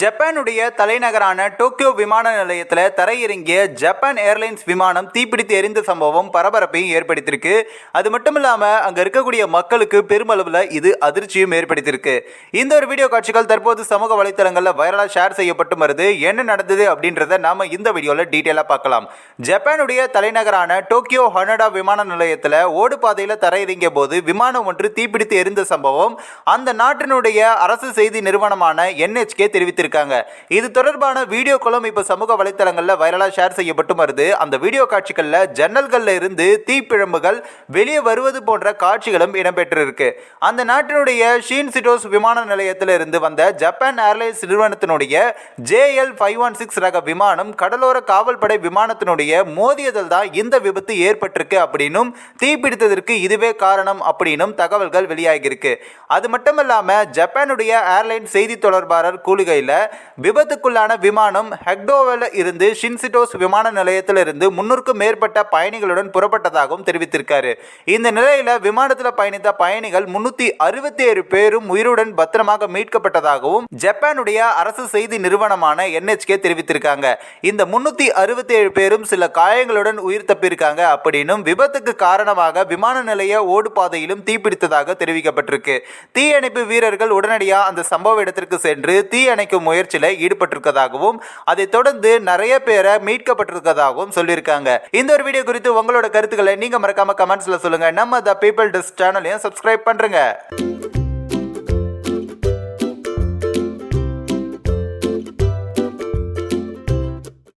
ஜப்பானுடைய தலைநகரான டோக்கியோ விமான நிலையத்தில் தரையிறங்கிய ஜப்பான் ஏர்லைன்ஸ் விமானம் தீப்பிடித்து எரிந்த சம்பவம் பரபரப்பையும் ஏற்படுத்தியிருக்கு. அது மட்டும் இல்லாமல் அங்கே இருக்கக்கூடிய மக்களுக்கு பெருமளவில் இது அதிர்ச்சியும் ஏற்படுத்தியிருக்கு. இந்த ஒரு வீடியோ காட்சிகள் தற்போது சமூக வலைத்தளங்களில் வைரலாக ஷேர் செய்யப்பட்டு வருது. என்ன நடந்தது அப்படின்றத நாம இந்த வீடியோவில் டீட்டெயிலாக பார்க்கலாம். ஜப்பானுடைய தலைநகரான டோக்கியோ ஹனடா விமான நிலையத்தில் ஓடுபாதையில் தரையிறங்கிய போது விமானம் ஒன்று தீப்பிடித்து எரிந்த சம்பவம் அந்த நாட்டினுடைய அரசு செய்தி நிறுவனமான என்ஹெச்கே இருக்காங்க. இது தொடர்பான வீடியோக்களும் இப்போ சமூக வலைத்தளங்களில் வைரலாக ஷேர் செய்யப்பட்டு வருது. அந்த வீடியோ காட்சிகளில் ஜன்னல்களில் இருந்து தீப்பிழம்புகள் வெளியே வருவது போன்ற காட்சிகளும் இடம்பெற்றிருக்கு. அந்த நாட்டினுடைய ஷீன் சிட்டோஸ் விமான நிலையத்தில் இருந்து வந்த ஜப்பான் ஏர்லைன்ஸ் நிறுவனத்தினுடைய ஜேஎல் ஃபைவ் ஒன் சிக்ஸ் ரக விமானம் கடலோர காவல்படை விமானத்தினுடைய மோதியதில் தான் இந்த விபத்து ஏற்பட்டிருக்கு அப்படின்னும் தீப்பிடித்ததற்கு இதுவே காரணம் அப்படின்னும் தகவல்கள் வெளியாகியிருக்கு. அது மட்டும் இல்லாமல் ஜப்பானுடைய ஏர்லைன் செய்தி தொடர்பாளர் கூறுகையில் விபத்துக்குள்ளான விமானம் ஹெக்டோவில் இருந்து ஷின்சிட்டோஸ் விமான நிலையத்திலிருந்து முன்னூறுக்கும் மேற்பட்ட பயணிகளுடன் புறப்பட்டதாகவும் தெரிவித்திருக்காரு. இந்த நிலையில் விமானத்தில் பயணித்த பயணிகள் முன்னூற்றி அறுபத்தி ஏழு பேரும் உயிருடன் பத்திரமாக மீட்கப்பட்டதாகவும் ஜப்பானுடைய அரசு செய்தி நிறுவனமான என்ஹெச்கே தெரிவித்திருக்காங்க. இந்த முன்னூற்றி அறுபத்தி ஏழு பேரும் சில காயங்களுடன் உயிர் தப்பியிருக்காங்க அப்படின்னும் விபத்துக்கு காரணமாக விமான நிலைய ஓடுபாதையிலும் தீப்பிடித்ததாக தெரிவிக்கப்பட்டிருக்கு. தீயணைப்பு வீரர்கள் உடனடியாக அந்த சம்பவ இடத்திற்கு சென்று தீ அணைக்கும் முயற்சியில் ஈடுபட்டிருக்கதாகவும் அதைத் தொடர்ந்து நிறைய பேரை மீட்கப்பட்டிருக்கதாகவும் சொல்லியிருக்காங்க. இந்த ஒரு வீடியோ குறித்து உங்களோட கருத்துக்களை நீங்க மறக்காம கமெண்ட்ஸ்ல சொல்லுங்க. நம்ம த பீப்பிள் டிஸ் சேனலையும் சப்ஸ்கிரைப் பண்றேங்க.